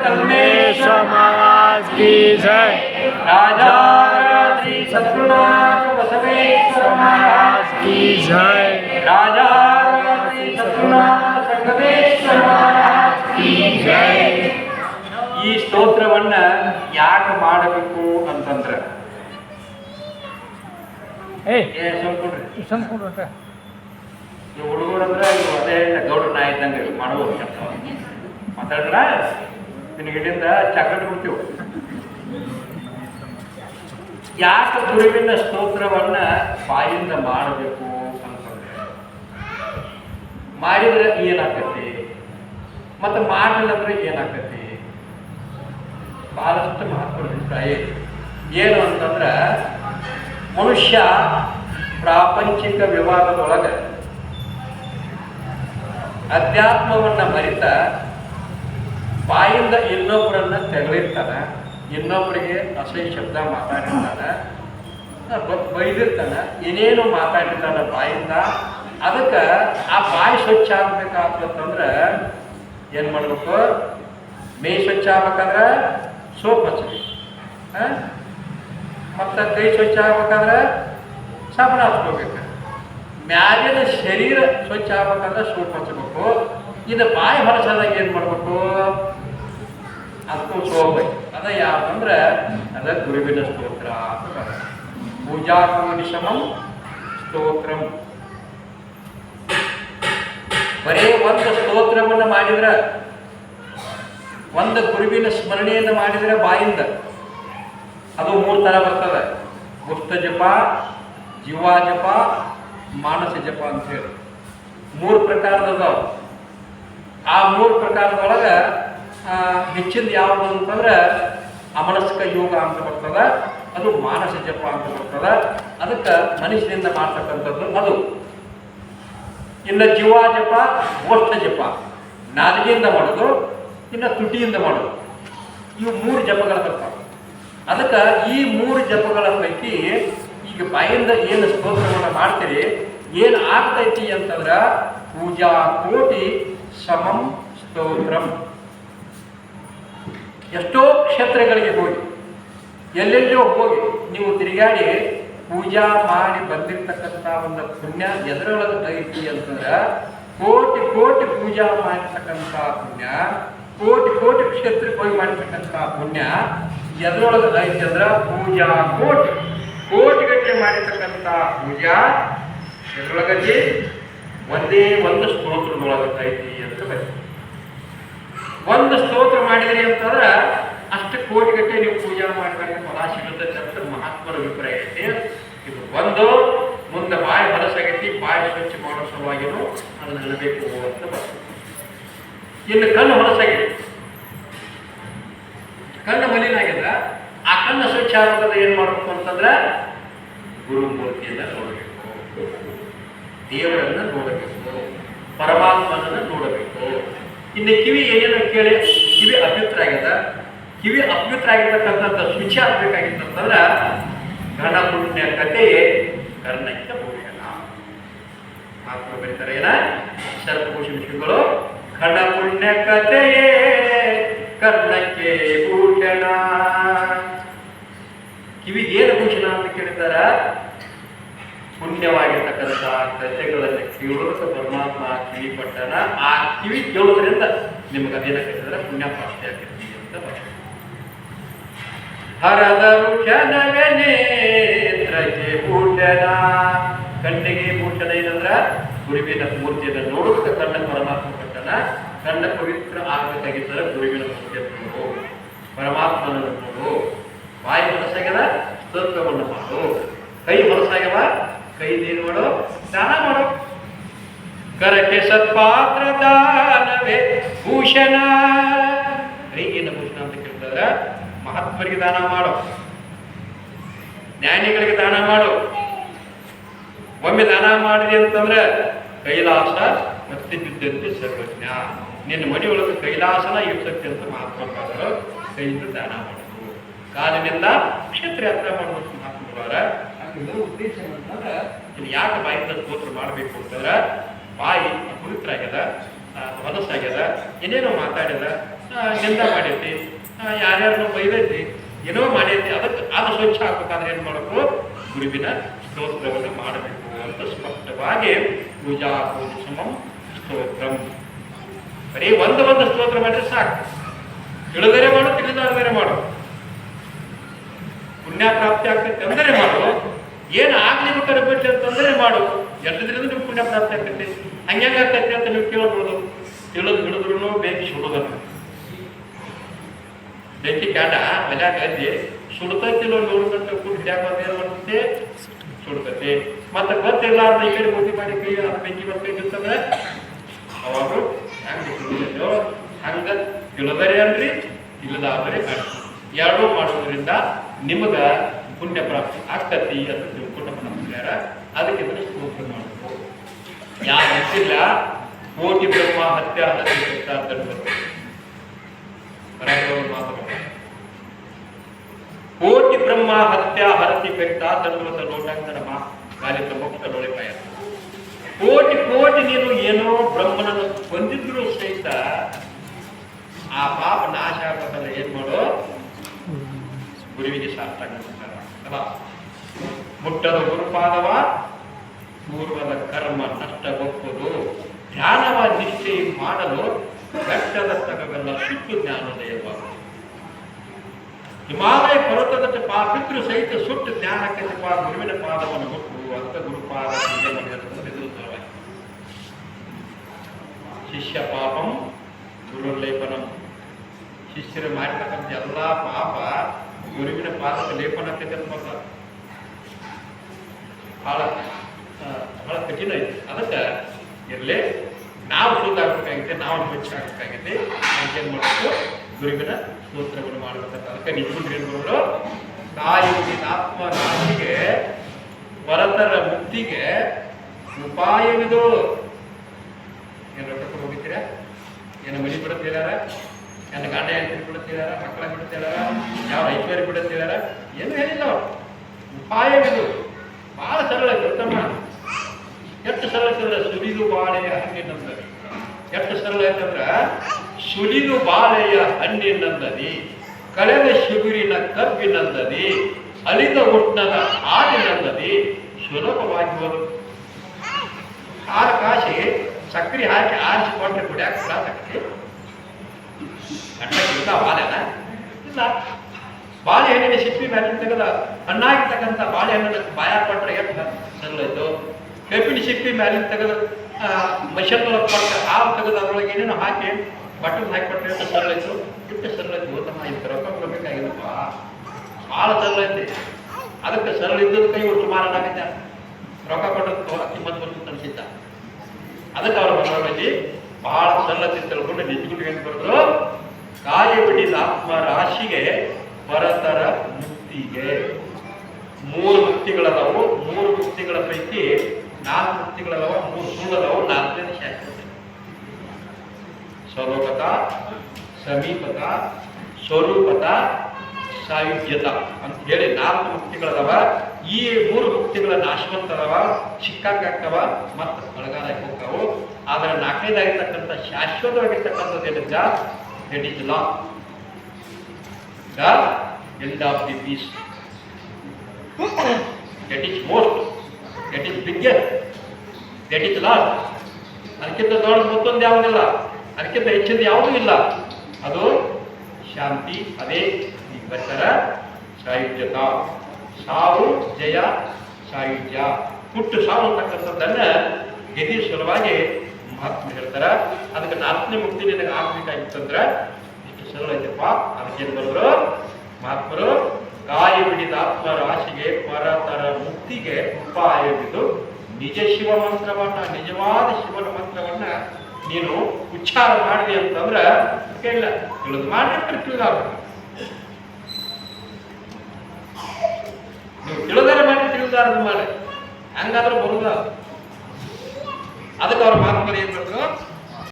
कल्मेश्वर महाराज की जय राजा श्री सद्गुरुनाथ बसवेश्वर महाराज की जय राजा श्री सद्गुरुनाथ ಸಂಗಮೇಶ್ವರ ಮಹಾರಾಜ್ ಕಿ ಜೈ ಈ ಸ್ತೋತ್ರವನ್ನ ಯಾಕೆ ಮಾಡಬೇಕು ಅಂತಂದ್ರೆ ಏ ಏ ಸ್ವಲ್ಪ ಸಂಸ್ಕೃತ ಈ ಹುಡುಗರು ಅಂದ್ರೆ ಇವು ಅದೇ ಗೌಡ ನಾಯ ಇದ್ದಂಗೆ ಇವು ಮಾಡ್ಬೋದು ಕೆಲಸ ಮಾತಾಡಿದ್ರ? ನಿನಗೆ ಇಲ್ಲಿಂದ ಚಾಕ್ಲೇಟ್ ಕೊಡ್ತೀವಿ. ಯಾಕೆ ಗುರುವಿನ ಸ್ತೋತ್ರವನ್ನ ಬಾಯಿಂದ ಮಾಡಬೇಕು ಅಂತಂದ್ರೆ, ಮಾಡಿದ್ರೆ ಏನಾಗತ್ತೆ? ಮತ್ತೆ ಮಾಡಲಿಲ್ಲ ಅಂದ್ರೆ ಏನಾಕತಿ ಬಹಳಷ್ಟು ಮಹತ್ವದ ಏನು ಅಂತಂದ್ರೆ, ಮನುಷ್ಯ ಪ್ರಾಪಂಚಿಕ ವಿವಾದದೊಳಗೆ ಅಧ್ಯಾತ್ಮವನ್ನ ಮರಿತ ಬಾಯಿಂದ ಇನ್ನೊಬ್ಬರನ್ನ ತೆಗಳಿರ್ತಾನ ಇನ್ನೊಬ್ಬರಿಗೆ ಅಸಹ್ಯ ಶಬ್ದ ಮಾತಾಡಿರ್ತಾನ ಬೈದಿರ್ತಾನೆ, ಏನೇನು ಮಾತಾಡಿರ್ತಾನ ಬಾಯಿಂದ. ಅದಕ್ಕೆ ಆ ಬಾಯಿ ಸ್ವಚ್ಛ ಆಗ್ಬೇಕಾಗ್ತಂದ್ರೆ ಏನು ಮಾಡಬೇಕು? ಮೇ ಸ್ವಚ್ಛ ಆಗ್ಬೇಕಾದ್ರೆ ಸೋಪ್ ಹಚ್ಚಬೇಕು ಮತ್ತು ಕೈ ಸ್ವಚ್ಛ ಆಗ್ಬೇಕಾದ್ರೆ ಸಾಬಣ ಹಚ್ಕೋಬೇಕು ಮ್ಯಾಲಿನ ಶರೀರ ಸ್ವಚ್ಛ ಆಗ್ಬೇಕಂದ್ರೆ ಸೋಪ್ ಹಚ್ಚಬೇಕು ಇದು ಬಾಯಿ ಹೊರಸಾದಾಗ ಏನು ಮಾಡ್ಬೇಕು ಅದಕ್ಕೂ ಸೋಬೇಕು ಅದ ಯಾಕಂದ್ರೆ ಅದ ಗುರುವಿನ ಸ್ತೋತ್ರ. ಪೂಜಾ ನಿಶಮಂ ಸ್ತೋತ್ರಂ. ಬರೀ ಒಂದು ಸ್ತೋತ್ರವನ್ನು ಮಾಡಿದ್ರೆ, ಒಂದು ಗುರುವಿನ ಸ್ಮರಣೆಯನ್ನು ಮಾಡಿದ್ರೆ ಬಾಯಿಂದ ಅದು ಮೂರು ಥರ ಬರ್ತದೆ. ಗುಪ್ತ ಜಪ, ಜೀವಾ ಜಪ, ಮಾನಸ ಜಪ ಅಂತ ಹೇಳಿ. ಮೂರು ಪ್ರಕಾರದದಾವ. ಆ ಮೂರು ಪ್ರಕಾರದೊಳಗೆ ಹೆಚ್ಚಿಂದ ಯಾವುದು ಅಂತಂದ್ರೆ ಅಮನಸ್ಕ ಯೋಗ ಅಂತ ಬರ್ತದ, ಅದು ಮಾನಸ ಜಪ ಅಂತ ಬರ್ತದ. ಅದಕ್ಕೆ ಮನುಷ್ಯನಿಂದ ಮಾಡ್ತಕ್ಕಂಥದ್ದು ಅದು. ಇನ್ನು ಜೀವ ಜಪ, ಗೋಷ್ಠ ಜಪ. ನಾಲಿಗೆಯಿಂದ ಮಾಡೋದು, ಇನ್ನು ತುಟಿಯಿಂದ ಮಾಡೋದು. ಇವು ಮೂರು ಜಪಗಳ ಬರ್ತಾವೆ ಅದಕ್ಕೆ ಈ ಮೂರು ಜಪಗಳ ಪೈಕಿ ಈಗ ಬಾಯಿಂದ ಏನು ಸ್ತೋತ್ರವನ್ನು ಮಾಡ್ತೀರಿ, ಏನು ಆಗ್ತೈತಿ ಅಂತಂದ್ರೆ ಪೂಜಾ ಕೋಟಿ ಸಮಂ ಸ್ತೋತ್ರಂ. ಎಷ್ಟೋ ಕ್ಷೇತ್ರಗಳಿಗೆ ಹೋಗಿ ಎಲ್ಲೆಲ್ಲೋ ಹೋಗಿ, ನೀವು ತಿರುಗಾಡಿ ಪೂಜಾ ಮಾಡಿ ಬಂದಿರ್ತಕ್ಕಂಥ ಒಂದು ಪುಣ್ಯ ಎದರೊಳಗೆ ಐತಿ ಅಂತಂದ್ರೆ, ಕೋಟಿ ಕೋಟಿ ಪೂಜಾ ಮಾಡಿರ್ತಕ್ಕಂಥ ಪುಣ್ಯ, ಕೋಟಿ ಕೋಟಿ ಕ್ಷೇತ್ರಕ್ಕೆ ಹೋಗಿ ಮಾಡಿರ್ತಕ್ಕಂಥ ಪುಣ್ಯ ಎದರೊಳಗೆ ಐತಿ ಅಂದ್ರೆ ಪೂಜಾ ಕೋಟಿ ಕೋಟಿಗಟ್ಟಲೆ ಮಾಡಿರ್ತಕ್ಕಂಥ ಪೂಜಾ ಎದರೊಳಗೈತಿ ಒಂದೇ ಒಂದು ಸ್ತೋತ್ರದೊಳಗೆ ಐತಿ ಒಂದು ಸ್ತೋತ್ರ ಮಾಡಿದ್ರಿ ಅಂತಂದ್ರೆ ಅಷ್ಟು ಕೋಟಿಗಟ್ಟಲೆ ನೀವು ಪೂಜಾ ಮಾಡಬೇಕು ಫಲ ಸಿಗುತ್ತೆ ಅಂತ ಮಹಾತ್ಮರ ಅಭಿಪ್ರಾಯ ಐತಿ ಇದು ಒಂದು, ಮುಂದೆ ಬಾಯಿ ಹೊಲಸಾಗೈತಿ, ಬಾಯಿ ಸ್ವಚ್ಛ ಮಾಡೋ ಸಲುವಾಗಿನೂ ಅದನ್ನ ಹೇಳಬೇಕು ಅಂತ ಇನ್ನು ಕಣ್ಣು ಹೊಲಸಾಗಿದೆ. ಕಣ್ಣು ಮಲಿನಾಗಿದೆ. ಆ ಕಣ್ಣು ಸ್ವಚ್ಛ ಆಗೋದ್ರೆ ಏನ್ ಮಾಡ್ಬೇಕು ಅಂತಂದ್ರೆ ಗುರುಮೂರ್ತಿಯನ್ನು ನೋಡಬೇಕು. ದೇವರನ್ನ ನೋಡಬೇಕು. ಪರಮಾತ್ಮನನ್ನ ನೋಡಬೇಕು. ಇನ್ನು ಕಿವಿ ಏನೇನು ಕೇಳಿ, ಕಿವಿ ಅಭ್ಯುತ್ತರ ಆಗ್ಯದ ಕಿವಿ ಅಭ್ಯುತ್ತರ ಆಗಿರ್ತಕ್ಕಂಥ ಶುಚಿ ಆಗ್ಬೇಕಾಗಿತ್ತಂತಂದ್ರೆ ಗಣ ಪುಣ್ಯ ಕಥೆಯೇ ಕರ್ಣಕ್ಕೆ ಭೂಷಣ. ಆತ್ಮ ಬರೀತಾರೆ, ಏನ? ಸರ್ಪಭೂಷಣ ಶ್ರೀಗಳು ಖಂಡ ಪುಣ್ಯ ಕಥೆಯೇ ಕರ್ಣಕ್ಕೆ ಭೂಷಣ. ಕಿವಿ ಏನು ಭೂಷಣ ಅಂತ ಕೇಳಿದಾರ ಪುಣ್ಯವಾಗಿರ್ತಕ್ಕಂಥ ಕಥೆಗಳನ್ನು ಕೇಳೋದಕ್ಕೆ ಪರಮಾತ್ಮ ಕಿವಿ ಪಟ್ಟಣ ಆ ಕಿವಿ ಕೇಳೋದ್ರಿಂದ ನಿಮ್ಗೆ ಅದೇನಾಗ್ತದೆ ಪುಣ್ಯ ಪ್ರಾಪ್ತಿ ಆಗ್ತೈತಿ ಅಂತ ಹರದರು ಹರದ ಭೂಷಣವೇ ನೇತ್ರಕ್ಕೆ ಕಣ್ಣಿಗೆ ಪೂಟನ ಏನಂದ್ರ? ಗುರುವಿನ ಮೂರ್ತಿಯನ್ನು ನೋಡೋದಕ್ಕೆ ಕಣ್ಣ ಪರಮಾತ್ಮ ಪಟ್ಟಣ. ಕಣ್ಣ ಪವಿತ್ರ ಆಗಬೇಕಾಗಿದ್ದರೆ ಗುರುವಿನ ಮೂರ್ತಿಯನ್ನು ನೋಡು. ಪರಮಾತ್ಮನನ್ನು ನೋಡು. ಬಾಯಿ ಮನಸ್ಸಾಗ್ಯದ? ಸತ್ವವನ್ನು ಮಾಡು. ಕೈ ಹೊಲಸಾಗ್ಯವ ಕೈ ನೀರು ಮಾಡು. ದಾನ ಮಾಡು ಕರಕ್ಕೆ ಸತ್ಪಾತ್ರ ದಾನವೇ ಭೂಷಣ ಕೈಗೇನು ಭೂಷಣ ಅಂತ ಕೇಳ್ತಾರೆ ಮಹಾತ್ಮರಿಗೆ ದಾನ ಮಾಡು. ಜ್ಞಾನಿಗಳಿಗೆ ದಾನ ಮಾಡು. ಒಮ್ಮೆ ದಾನ ಮಾಡಿದೆ ಅಂತಂದ್ರೆ, ಕೈಲಾಸ ಮತ್ತೆ ಬಿದ್ದಂತೆ ಸರ್ವಜ್ಞ. ನಿನ್ನ ಮನೆ ಕೈಲಾಸನ ಇರ್ತಕ್ಕೆ ಅಂತ ಮಹಾತ್ಮರು ಕೈಯಿಂದ ದಾನ ಮಾಡೋದು ಕಾಲಿನಿಂದ ಕ್ಷೇತ್ರ ಯಾತ್ರೆ ಮಾಡಬೇಕು ಮಹಾತ್ಮರ ಇದರ ಉದ್ದೇಶ ಏನಂತಂದ್ರೆ ಯಾಕೆ ಬಾಯಿಂದ ಸ್ತೋತ್ರ ಮಾಡಬೇಕು ಅಂತಂದ್ರೆ, ಬಾಯಿ ಅಪವಿತ್ರ ಆಗ್ಯದ ಹೊಲಸಾಗ್ಯದ ಏನೇನೋ ಮಾತಾಡ್ಯದ ನಿಂದ ಮಾಡೈತಿ ಯಾರ್ಯಾರನ್ನೋ ಬೈದೈತಿ, ಏನೋ ಮಾಡೈತಿ ಅದಕ್ಕೆ ಅದು ಸ್ವಚ್ಛ ಆಗ್ಬೇಕಾದ್ರೆ ಏನು ಮಾಡಬೇಕು? ಗುರುವಿನ ಸ್ತೋತ್ರವನ್ನು ಮಾಡಬೇಕು ಅಂತ ಸ್ಪಷ್ಟವಾಗಿ ಪೂಜಾ ಪೂಜಿಸಮಂ ಸ್ತೋತ್ರಂ. ಬರೀ ಒಂದು ಒಂದು ಸ್ತೋತ್ರ ಮಾಡಿದ್ರೆ ಸಾಕು. ತಿಳಿದರೆ ಮಾಡು ಇಳದರೆ ಮಾಡು. ಪುಣ್ಯ ಪ್ರಾಪ್ತಿ ಆಗ್ತೈತೆ ಅಂದರೆ ಮಾಡು. ಏನು ಆಗ್ಲಿ ಬೇಕಾದ್ರೆ ಅಂತಂದ್ರೆ ಮಾಡು. ಎಲ್ಲದ್ರಿಂದ ನಿಮ್ಗೆ ಪುಣ್ಯ ಪ್ರಾಪ್ತಿ ಆಗ್ತೈತಿ. ಹಂಗೆ ಆಗ್ತೈತಿ ಅಂತ ನೀವು ಕೇಳ್ಬೋದು. ತಿಳಿದು ಹಿಡಿದ್ರು ಬೆಂಕಿ ಸುಡುದನ್ನ. ಬೆಂಕಿ ಕಾಟ ಮನ್ಯಾಗ ಅಲ್ಲಿ ಸುಡ್ತೈತಿಲ್ಲ ನೋಡ್ಕೊಂತ ಕೂಡಿ ಹಿಡ್ಯಾಕ ಸುಡ್ತೈತಿ. ಮತ್ತೆ ಗೊತ್ತಿಲ್ಲ ಅಂತ ಈ ಕಡೆ ಬುದ್ಧಿ ಮಾಡಿ ಕೈ ಅದು ಬೆಂಕಿ ಬರ್ತೈತಿರ್ತಂದ್ರೆ ಅವಾಗ ಹಂಗೆ ಹಂಗ ತಿಳಿದರೆ ಅಲ್ರಿ, ಇಲ್ಲದಾದರೆ ಎರಡೂ ಮಾಡೋದ್ರಿಂದ ನಿಮಗ ಪುಣ್ಯ ಪ್ರಾಪ್ತಿ ಆಗ್ತತಿ ಅಂತ ತಿಳ್ಕೊಂಡು ಅದಕ್ಕೆ ಬರೀ ಸ್ತೋತ್ರ ಮಾಡಬೇಕು. ಯಾರು ಗೊತ್ತಿಲ್ಲ ಕೋಟಿ ಬ್ರಹ್ಮ ಹತ್ಯ ಹತ್ಯ ಬರಬಹುದು ಮಾತಾಡ ಕೋಟಿ ಬ್ರಹ್ಮ ಹತ್ಯ ಹರತಿ ಕರಿತಾ ದಂಡವತ ಲೋಟಾಂಗನ ಮಾ ಗಾಲಿತ ಮುಕ್ತ ಲೋಳಿಪಾಯ ಕೋಟಿ ಕೋಟಿ ನೀನು ಏನೋ ಬ್ರಹ್ಮನನ್ನು ಹೊಂದಿದ್ರು ಸಹಿತ ಆ ಪಾಪ ನಾಶ ಆಗಬೇಕಂದ್ರೆ ಏನ್ ಮಾಡು? ಗುರುವಿಗೆ ಶಾಸ್ತ್ರ ಅಲ್ವಾ? ಮುಟ್ಟದ ಗುರುಪಾದವ ಪೂರ್ವದ ಕರ್ಮ ನಷ್ಟಗೊಪ್ಪುದು ಧ್ಯಾನವ ನಿಶ್ಚಯ ಮಾಡಲು ಬೆಟ್ಟದ ತಗವೆಲ್ಲ ಸುಟ್ಟು ಜ್ಞಾನೋದಯವಾಗುವುದು ಹಿಮಾಲಯ ಪರ್ವತದ ಪಾಪಿದ್ರು ಸಹಿತ ಸುಟ್ಟು ಜ್ಞಾನಕ್ಕೆ ಪಾ ಗುರುವಿನ ಪಾದವನ್ನು ಮುಟ್ಟು ಅಂತ ಗುರುಪಾದ ಪೂಜೆ ಮಾಡಿರೋದನ್ನು ಎದುರುತ್ತವೆ ಶಿಷ್ಯ ಪಾಪಂ ಗುರುಲೇಪನಂ ಶಿಷ್ಯರು ಮಾಡಿರ್ತಕ್ಕಂಥ ಎಲ್ಲ ಪಾಪ ಗುರುವಿನ ಪಾದಕ್ಕೆ ಲೇಪನಕ್ಕೆ ಬರ್ತಾರೆ ಭಾಳ ಬಹಳ ಕಠಿಣ ಐತಿ ಅದಕ್ಕೆ ಇರಲಿ, ನಾವು ಆಗ್ಬೇಕಾಗೈತೆ ನಾವು ಆಗ್ಬೇಕಾಗೈತೆ ಏನು ಮಾಡಬೇಕು? ಗುರುವಿನ ಸ್ತೋತ್ರವನ್ನು ಮಾಡಬೇಕಂತ ಅದಕ್ಕೆ ನಿಜಗುಂಡ್ರಿ ಗುರುಗಳು ತಾಯಿ ಆತ್ಮ ರಾಶಿಗೆ ಪರತರ ಮುಕ್ತಿಗೆ ಉಪಾಯವಿದು. ಏನು ರೊಕ್ಕ ಹೋಗಿದ್ದೀರಾ? ಏನು ಮನೆ ಬಿಡುತ್ತೀರಾರ ಏನು ಗಂಡ ಹೆಂಡತಿ ಬಿಡುತ್ತೀರಾರ ಮಕ್ಕಳ ಬಿಡುತ್ತೀರಾರ ಯಾವ ರೈತರು ಬಿಡುತ್ತೀರಾರ ಏನು ಹೇಳಿಲ್ಲ ಅವರು. ಉಪಾಯವಿದು. ಬಹಳ ಸರಳ ಉತ್ತಮ ಎಷ್ಟು ಸರಳ ಐತಂದ್ರೆ ಸುಲಿದು ಬಾಳೆಯ ಹಣ್ಣಿನಂದದಿ ಎಷ್ಟು ಸರಳ ಐತಂದ್ರ ಸುಲಿದು ಬಾಳೆಯ ಹಣ್ಣಿನಂದದಿ ಕಳೆದ ಶಿಬಿರಿನ ಕಬ್ಬಿನಂದದಿ ಅಲಿದ ಉಷ್ಣದ ಹಾಲಿನಂದದಿ ಸುಲಭವಾಗಿ ಬರು ಆರು ಕಾಸಿ ಸಕ್ಕರೆ ಹಾಕಿ ಆರಿಸಿಕೊಂಡ್ರೆ ಕುಡಿಯಾಕ ಸಾಕಿ ಅಟ್ಟಕ್ಕಿಂತ ಬಾಳೆನ. ಇಲ್ಲ. ಬಾಳೆಹಣ್ಣಿನ ಸಿಪ್ಪಿ ಮೇಲೆ ತೆಗೆದ ಹಣ್ಣಾಗಿರ್ತಕ್ಕಂಥ ಬಾಳೆಹಣ್ಣನ್ನು ಬಾಯ ಪಟ್ಟರೆ ಎಷ್ಟು ಸರಳಾಯ್ತು ಕಬ್ಬಿನ ಸಿಪ್ಪಿ ಮೇಲೆ ತೆಗೆದು ಮಷಲ್ಲ ಪಟ್ಟ ಹಾವು ತೆಗೆದು ಅದರೊಳಗೆ ಏನೇನು ಹಾಕಿ ಬಟ್ಟೆ ಹಾಕಿ ಕೊಟ್ಟರೆ ಎಷ್ಟು ಸರಳಾಯ್ತು ಎಷ್ಟು ಸರಳಾಯ್ತು ತಮ್ಮ ಇದು ರೊಕ್ಕ ಕೊಡಬೇಕಾಗಿಲ್ಲಪ್ಪ. ಭಾಳ ಸರಳ ಐತಿ ಅದಕ್ಕೆ ಸರಳ ಕೈ ಒಟ್ಟು ಮಾರಾಟ ರೊಕ್ಕ ಕೊಟ್ಟು ಕಿಮ್ಮತ್ತು ಬಂತು ಅನಿಸಿದ್ದ. ಅದಕ್ಕೆ ಅವ್ರ ಮನೋರಲ್ಲಿ ಬಹಳ ಸರಳತೆ ತಿಳ್ಕೊಂಡು ನಿಂತ್ಕೊಂಡು ಏನು ಕಾಯ ಬಿಡಿದ ಆತ್ಮ ರಾಶಿಗೆ ಪರತರ ಮುಕ್ತಿಗೆ. ಮೂರು ಮುಕ್ತಿಗಳದಾವು, ಮೂರು ಮುಕ್ತಿಗಳ ಪೈಕಿ ನಾಲ್ಕು ಮುಕ್ತಿಗಳದಾವ, ಮೂರು ಸುಳ್ಳದಾವು ನಾಲ್ಕನೇ ಶಾಶ್ವತ. ಸ್ವರೂಪತ ಸಮೀಪತ ಸ್ವರೂಪತ ಸಾಯುಧ್ಯತ ಅಂತ ಹೇಳಿ ನಾಲ್ಕು ಮುಕ್ತಿಗಳದವ. ಈ ಮೂರು ಮುಕ್ತಿಗಳ ನಾಶವಂತದವ ಚಿಕ್ಕಾಗ್ತಾವ ಮತ್ತು ಬಳಗಾಲ ಹೋಗ್ತಾವು. ಆದರೆ ನಾಲ್ಕನೇದಾಗಿರ್ತಕ್ಕಂಥ ಶಾಶ್ವತವಾಗಿರ್ತಕ್ಕಂಥದ್ದು ಏನಿದ್ದ that is end the end of the is most, that most bigger, that is last ಅದಕ್ಕಿಂತ ದೊಡ್ಡ ಮತ್ತೊಂದು ಯಾವುದಿಲ್ಲ ಅದಕ್ಕಿಂತ ಹೆಚ್ಚಿನ ಯಾವುದೂ ಇಲ್ಲ. ಅದು ಶಾಂತಿ ಅದೇ ಬರ್ತಾರ ಸಾಯುಜ್ಯತ. ಸಾವು ಜಯ ಸಾಯುಜ್ಯ. ಹುಟ್ಟು ಸಾವು ಅಂತಕ್ಕಂಥದ್ದನ್ನ ಗೆದಿ ಸಲುವಾಗಿ ಮಹಾತ್ಮ ಹೇಳ್ತಾರೆ. ಅದಕ್ಕೆ ನಾಲ್ಕನೇ ಮುಕ್ತಿ ನಿನಗೆ ಆಗ್ಬೇಕಾಗಿತ್ತಂದ್ರ ಸರಳ ಐತಪ್ಪ ಅದಕ್ಕೇನು ಬರೆದ್ರು? ಮಹಾತ್ಮರು ಕಾಯಿ ಬಿಡಿದ ಆತ್ಮ ರಾಶಿಗೆ ಪರತರ ಮುಕ್ತಿಗೆ ಉಪಾಯವಿದು ನಿಜ ಶಿವ ಮಂತ್ರವನ್ನ, ನಿಜವಾದ ಶಿವನ ಮಂತ್ರವನ್ನ ನೀನು ಉಚ್ಚಾರ ಮಾಡಿದೆ ಅಂತಂದ್ರ ಕೇಳ ತಿಳಿದು ಮಾಡಿಟ್ರೆ ತಿಳಿದಾಗ ನೀವು ತಿಳಿದಾರ ಮಾಡಿ ತಿಳಿದಾರದ ಮಾಡಿ ಹಂಗಾದ್ರೂ ಬರುದ? ಅದಕ್ಕೆ ಅವ್ರ ಮಾತುಕತೆ ಏನ್